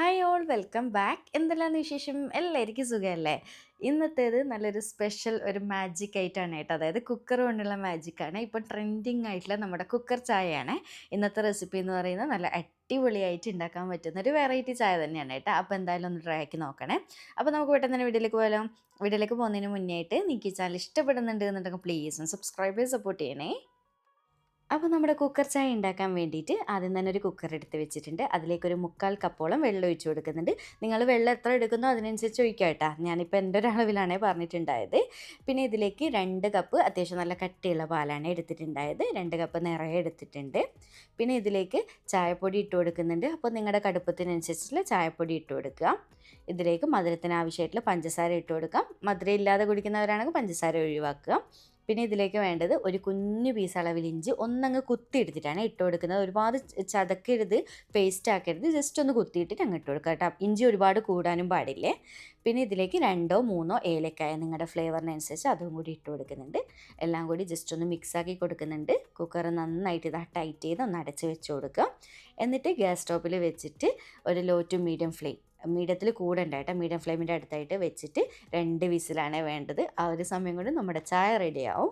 Hi all welcome back എന്തെല്ലാം വിശേഷം? എല്ലാവർക്കും സുഖമല്ലേ ഇന്നത്തേത് നല്ലൊരു സ്പെഷ്യൽ ഒരു മാജിക് ആയിട്ടാണ് കേട്ടോ. അതായത് കുക്കർ കൊണ്ടുള്ള മാജിക്കാണ് ഇപ്പം ട്രെൻഡിങ് ആയിട്ടുള്ള നമ്മുടെ കുക്കർ ചായയാണ്. ഇന്നത്തെ റെസിപ്പി എന്ന് പറയുന്നത് നല്ല അടിപൊളിയായിട്ട് ഉണ്ടാക്കാൻ പറ്റുന്ന ഒരു വെറൈറ്റി ചായ തന്നെയാണ് കേട്ടോ. അപ്പോൾ എന്തായാലും ഒന്ന് ട്രൈ ആക്കി നോക്കണേ. അപ്പോൾ നമുക്ക് പെട്ടെന്ന് തന്നെ വീട്ടിലേക്ക് പോയാലോ? വീട്ടിലേക്ക് പോകുന്നതിന് മുന്നേ ആയിട്ട് ഈ ചാനൽ ഇഷ്ടപ്പെടുന്നുണ്ട് എന്നുണ്ടെങ്കിൽ പ്ലീസ് സബ്സ്ക്രൈബ് ചെയ്ത് സപ്പോർട്ട് ചെയ്യണേ. അപ്പോൾ നമ്മുടെ കുക്കർ ചായ ഉണ്ടാക്കാൻ വേണ്ടിയിട്ട് ആദ്യം തന്നെ ഒരു കുക്കർ എടുത്ത് വെച്ചിട്ടുണ്ട്. അതിലേക്ക് ഒരു മുക്കാൽ കപ്പോളം വെള്ളം ഒഴിച്ചു കൊടുക്കുന്നുണ്ട്. നിങ്ങൾ വെള്ളം എത്ര എടുക്കുന്നോ അതിനനുസരിച്ച് ഒഴിക്കാം കേട്ടോ. ഞാനിപ്പോൾ എന്റെ ഒരു പറഞ്ഞിട്ടുണ്ടായത്. പിന്നെ ഇതിലേക്ക് രണ്ട് കപ്പ് അത്യാവശ്യം നല്ല കട്ടിയുള്ള പാലാണ് എടുത്തിട്ടുണ്ടായത്. രണ്ട് കപ്പ് നിറയെ എടുത്തിട്ടുണ്ട്. പിന്നെ ഇതിലേക്ക് ചായപ്പൊടി ഇട്ട് കൊടുക്കുന്നുണ്ട്. അപ്പോൾ നിങ്ങളുടെ കടുപ്പത്തിനനുസരിച്ചുള്ള ചായപ്പൊടി ഇട്ട് കൊടുക്കുക. ഇതിലേക്ക് മധുരത്തിന് ആവശ്യമായിട്ടുള്ള പഞ്ചസാര ഇട്ട് കൊടുക്കാം. മധുരം ഇല്ലാതെ കുടിക്കുന്നവരാണെങ്കിൽ പഞ്ചസാര ഒഴിവാക്കുക. പിന്നെ ഇതിലേക്ക് വേണ്ടത് ഒരു കുഞ്ഞു പീസ് അളവിൽ ഇഞ്ചി ഒന്നങ്ങ് കുത്തിയെടുത്തിട്ടാണ് ഇട്ട് കൊടുക്കുന്നത്. ഒരുപാട് ചതക്കരുത് പേസ്റ്റ് ആക്കരുത് ജസ്റ്റ് ഒന്ന് കുത്തിയിട്ടിട്ട് അങ്ങ് ഇട്ട് കൊടുക്കുക കേട്ടോ. ഇഞ്ചി ഒരുപാട് കൂടാനും പാടില്ലേ? പിന്നെ ഇതിലേക്ക് രണ്ടോ മൂന്നോ ഏലക്കായ നിങ്ങളുടെ ഫ്ലേവറിനനുസരിച്ച് അതും കൂടി ഇട്ട് കൊടുക്കുന്നുണ്ട്. എല്ലാം കൂടി ജസ്റ്റ് ഒന്ന് മിക്സ് ആക്കി കൊടുക്കുന്നുണ്ട്. കുക്കർ നന്നായിട്ട് ഇതാ ടൈറ്റ് ചെയ്ത് ഒന്ന് അടച്ച് വെച്ച് കൊടുക്കുക. എന്നിട്ട് ഗ്യാസ് സ്റ്റോപ്പിൽ വെച്ചിട്ട് ഒരു ലോ ടു മീഡിയം ഫ്ലെയിം മീഡിയത്തിൽ കൂടണ്ട കേട്ടോ മീഡിയം ഫ്ലെയിമിന്റെ അടുത്തായിട്ട് വെച്ചിട്ട് രണ്ട് വിസിലാണ് വേണ്ടത്. ആ ഒരു സമയം കൊണ്ട് നമ്മുടെ ചായ റെഡിയാവും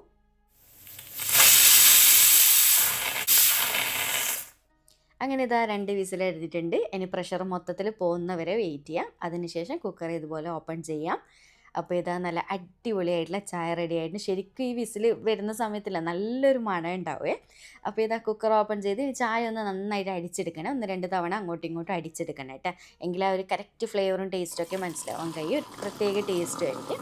അങ്ങനെ ഇതാ രണ്ട് വിസിൽ എഴുതിയിട്ടുണ്ട്. ഇനി പ്രഷർ മൊത്തത്തിൽ പോകുന്നവരെ വെയിറ്റ് ചെയ്യാം. അതിനുശേഷം കുക്കർ ഇതുപോലെ ഓപ്പൺ ചെയ്യാം. അപ്പോൾ ഇതാ നല്ല അടിപൊളിയായിട്ടുള്ള ചായ റെഡി ശരിക്കും ഈ വിസിൽ വരുന്ന സമയത്തില്ല നല്ലൊരു മണം ഉണ്ടാവേ. അപ്പോൾ ഇതാ കുക്കർ ഓപ്പൺ ചെയ്ത് ചായ ഒന്ന് നന്നായിട്ട് അടിച്ചെടുക്കണം. ഒന്ന് രണ്ട് തവണ അങ്ങോട്ടും ഇങ്ങോട്ടും അടിച്ചെടുക്കണം കേട്ടോ. എങ്കിൽ ആ ഒരു കറക്റ്റ് ഫ്ലേവറും ടേസ്റ്റും ഒക്കെ മനസ്സിലാവും കഴിയും. ഒരു പ്രത്യേക ടേസ്റ്റ് ആയിരിക്കും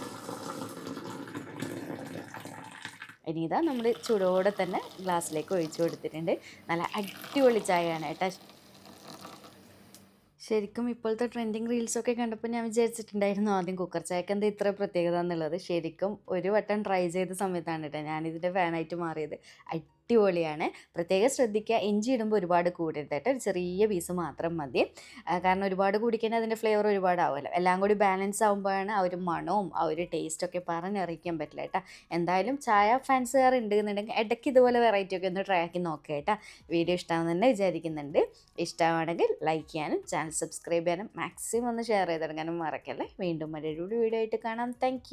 ഇനി ഇതാ നമ്മൾ ചൂടോടെ തന്നെ ഗ്ലാസ്സിലേക്ക് ഒഴിച്ചു കൊടുത്തിട്ടുണ്ട്. നല്ല അടിപൊളി ചായയാണ് കേട്ടോ. ശരിക്കും ഇപ്പോഴത്തെ ട്രെൻഡിങ് റീൽസൊക്കെ കണ്ടപ്പോൾ ഞാൻ വിചാരിച്ചിട്ടുണ്ടായിരുന്നു ആദ്യം കുക്കർ ചായക്ക് എന്താ ഇത്ര പ്രത്യേകത? എന്നുള്ളത്. ശരിക്കും ഒരു വട്ടം ട്രൈ ചെയ്ത സമയത്താണ് കേട്ടോ ഞാനിതിന്റെ ഫാനായിട്ട് മാറിയത്. അടിപൊളിയാണ്. പ്രത്യേകം ശ്രദ്ധിക്കുക. ഇഞ്ചി ഇടുമ്പോൾ ഒരുപാട് കൂടരുത് കേട്ടോ ഒരു ചെറിയ പീസ് മാത്രം മതി. കാരണം ഒരുപാട് കൂടിക്കഴിഞ്ഞാൽ അതിന്റെ ഫ്ലേവർ ഒരുപാട് ആവുമല്ലോ എല്ലാം കൂടി ബാലൻസ് ആകുമ്പോഴാണ് ആ ഒരു മണവും ആ ഒരു ടേസ്റ്റൊക്കെ പറഞ്ഞറിയിക്കാൻ പറ്റില്ല കേട്ടോ. എന്തായാലും ചായ ഫാൻസുകാർ ഉണ്ട് എന്നുണ്ടെങ്കിൽ ഇടയ്ക്ക് ഇതുപോലെ വെറൈറ്റി ഒക്കെ ഒന്ന് ട്രൈ ആക്കി നോക്കുക കേട്ടോ. വീഡിയോ ഇഷ്ടമാണെന്ന് തന്നെ വിചാരിക്കുന്നുണ്ട്. ഇഷ്ടമാണെങ്കിൽ ലൈക്ക് ചെയ്യാനും ചാനൽ സബ്സ്ക്രൈബ് ചെയ്യാനും മാക്സിമം ഒന്ന് ഷെയർ ചെയ്തെടുക്കാനും മറക്കല്ലേ. വീണ്ടും മറ്റൊരു വീഡിയോ ആയിട്ട് കാണാം. താങ്ക്